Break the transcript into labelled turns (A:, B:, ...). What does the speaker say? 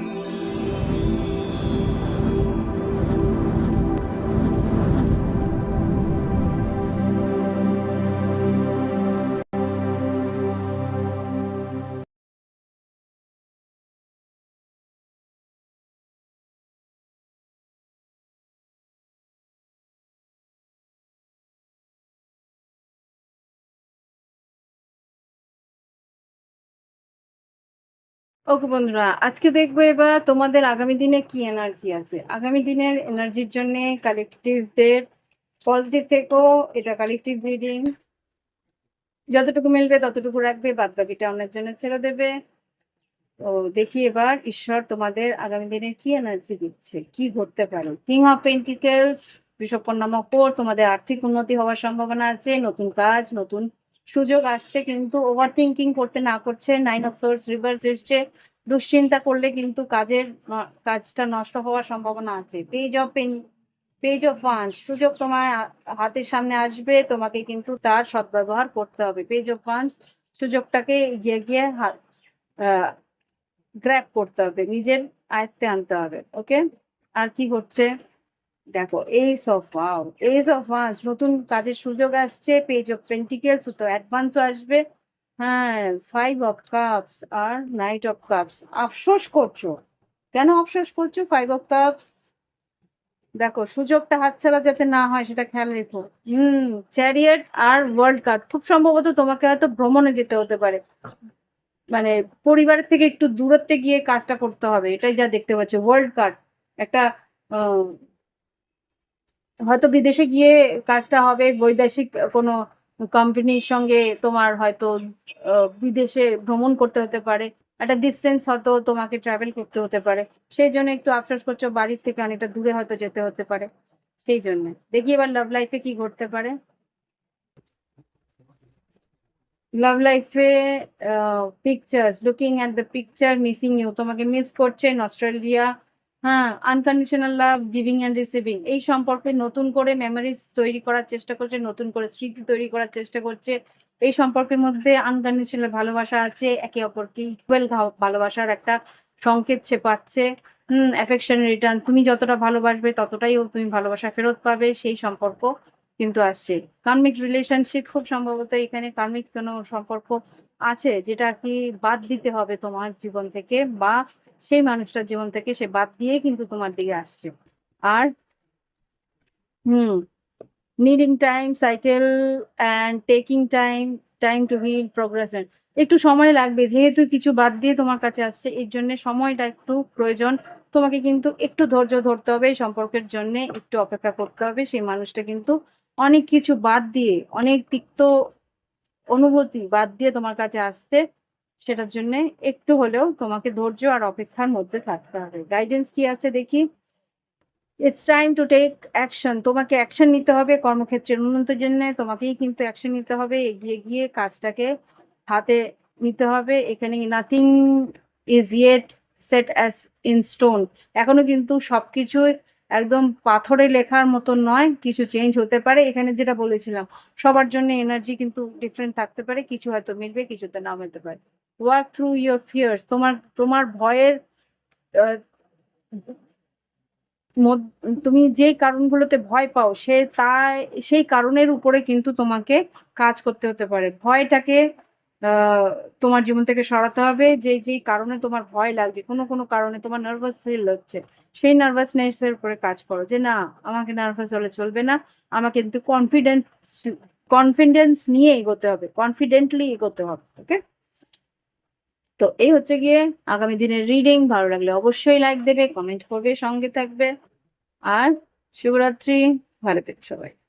A: Thank you. ওকে বন্ধুরা, আজকে দেখব এবার তোমাদের আগামী দিনে কি এনার্জি আছে। আগামী দিনের এনার্জির জন্য কালেকটিভদের পজিটিভ থেকেও এটা কালেকটিভ রিডিং যতটুকু মিলবে ততটুকু রাখবে বাদ বাকিটা অন্যের জন্য ছেড়ে দেবে। তো দেখি এবার ঈশ্বর তোমাদের আগামী দিনে কি এনার্জি দিচ্ছে, কি ঘটতে পারো। কিং অফ পেন্টিকেলস মকর তোমাদের আর্থিক উন্নতি হওয়ার সম্ভাবনা আছে, নতুন কাজ, নতুন সুযোগ আসছে, কিন্তু ওভার থিঙ্কিং করতে না করছে নাইন অফ সোর্স রিভার্স এসছে। দুশ্চিন্তা করলে কিন্তু কাজের কাজটা নষ্ট হওয়ার সম্ভাবনা আছে। Page of pen page of fund সুযোগ তোমার হাতের সামনে আসবে, তোমাকে কিন্তু তার সদ্ব্যবহার করতে হবে। পেজ অফ ফান্ড সুযোগটাকে এগিয়ে গিয়ে গ্র্যাপ করতে হবে, নিজের আয়ত্তে আনতে হবে ওকে আর কি ঘটছে? দেখো ace of wow ace of wands নতুন কাজের সুযোগ আসছে পেজ অফ পেন্টিকেলস তো অ্যাডভান্সও আসবে। হ্যাঁ ফাইভ অফ কাপস আর নাইট অফ কাপস আফসোস করছ? কেন আফসোস করছ? ফাইভ অফ কাপস দেখো, সুযোগটা হাতছাড়া যাতে না হয়, সেটা খেয়াল রেখো। হুম চ্যারিয়েট আর ওয়ার্ল্ড কাপ খুব সম্ভবত তোমাকে হয়তো ভ্রমণে যেতে হতে পারে। মানে পরিবারের থেকে একটু দূরত্বে গিয়ে কাজটা করতে হবে, এটাই যা দেখতে পাচ্ছি। ওয়ার্ল্ড কাপ একটা হয়তো বিদেশে গিয়ে কাজটা হবে, বৈদেশিক কোনো কোম্পানির সঙ্গে তোমার হয়তো বিদেশে ভ্রমণ করতে হতে পারে। একটা ডিস্টেন্স হয়তো তোমাকে ট্রাভেল করতে হতে পারে। সেই জন্য একটু আফসোস করছ, বাড়ির থেকে অনেকটা দূরে হয়তো যেতে হতে পারে। সেই জন্য। দেখি এবার লাভ লাইফে কি ঘটতে পারে। লাভ লাইফে pictures looking at the picture missing you তোমাকে মিস করছেন নস্ট্রেলিয়া হ্যাঁ unconditional love giving and receiving এই সম্পর্কে নতুন করে মেমোরিজ তৈরি করার চেষ্টা করছে, নতুন করে স্মৃতি তৈরি করার চেষ্টা করছে। এই সম্পর্কের মধ্যে আনকন্ডিশনাল ভালোবাসা আছে, একে অপরকে ইকুয়াল ভালোবাসার একটা সংকেত সে পাচ্ছে। হুম অ্যাফেকশন রিটার্ন তুমি যতটা ভালোবাসবে ততটাই ও তুমি ভালোবাসা ফেরত পাবে, সেই সম্পর্ক কিন্তু আসছে। কার্মিক রিলেশনশিপ খুব সম্ভবত এখানে কার্মিক কোনো সম্পর্ক আছে যেটা কি বাদ দিতে হবে তোমার জীবন থেকে বা সেই মানুষটার জীবন থেকে সে বাদ দিয়ে কিন্তু তোমার দিকে আসছে। আর হুম needing time cycle and taking time time to heal progression একটু সময় লাগবে। যেহেতু কিছু বাদ দিয়ে তোমার কাছে আসছে, এর জন্য সময়টা একটু প্রয়োজন। তোমাকে কিন্তু একটু ধৈর্য ধরতে হবে, এই সম্পর্কের জন্য একটু অপেক্ষা করতে হবে। সেই মানুষটা কিন্তু অনেক কিছু বাদ দিয়ে, অনেক তিক্ত অনুভূতি বাদ দিয়ে তোমার কাছে আসতে, সেটার জন্য একটু হলেও তোমাকে ধৈর্য আর অপেক্ষার মধ্যে থাকতে হবে। গাইডেন্স কি আছে দেখি? It's time to take action তোমাকে অ্যাকশন নিতে হবে কর্মক্ষেত্রের উন্নতির জন্য। তোমাকেই কিন্তু অ্যাকশন নিতে হবে। এগিয়ে গিয়ে কাজটাকে হাতে নিতে হবে। এখানে nothing is yet set as in stone এখনও কিন্তু সবকিছুই একদম পাথরে লেখার মতো নয়, কিছু চেঞ্জ হতে পারে। এখানে যেটা বলেছিলাম, সবার জন্য এনার্জি কিন্তু ডিফারেন্ট থাকতে পারে, কিছু হয়তো মিলবে, কিছুতে না মিলতে পারে। ওয়ার্ক থ্রু ইয়োর ফিয়ার্স তোমার তোমার ভয়ের তুমি যেই কারণগুলোতে ভয় পাও, সে তাই, সেই কারণের উপরে কিন্তু তোমাকে কাজ করতে হতে পারে। ভয়টাকে তোমার জীবন থেকে সরাতে হবে। যে যেই কারণে তোমার ভয় লাগছে, কোনো কোনো কারণে তোমার নার্ভাস ফিল হচ্ছে, সেই নার্ভাসনেসের উপরে কাজ করো যে, না, আমাকে নার্ভাস হলে চলবে না, আমাকে কিন্তু কনফিডেন্স কনফিডেন্স নিয়ে এগোতে হবে কনফিডেন্টলি এগোতে হবে ওকে তো এই হচ্ছে গিয়ে আগামী দিনের রিডিং ভালো লাগলে অবশ্যই লাইক দেবে কমেন্ট করবে, সঙ্গে থাকবে। আর শুভরাত্রি, ভালো থেকো সবাই।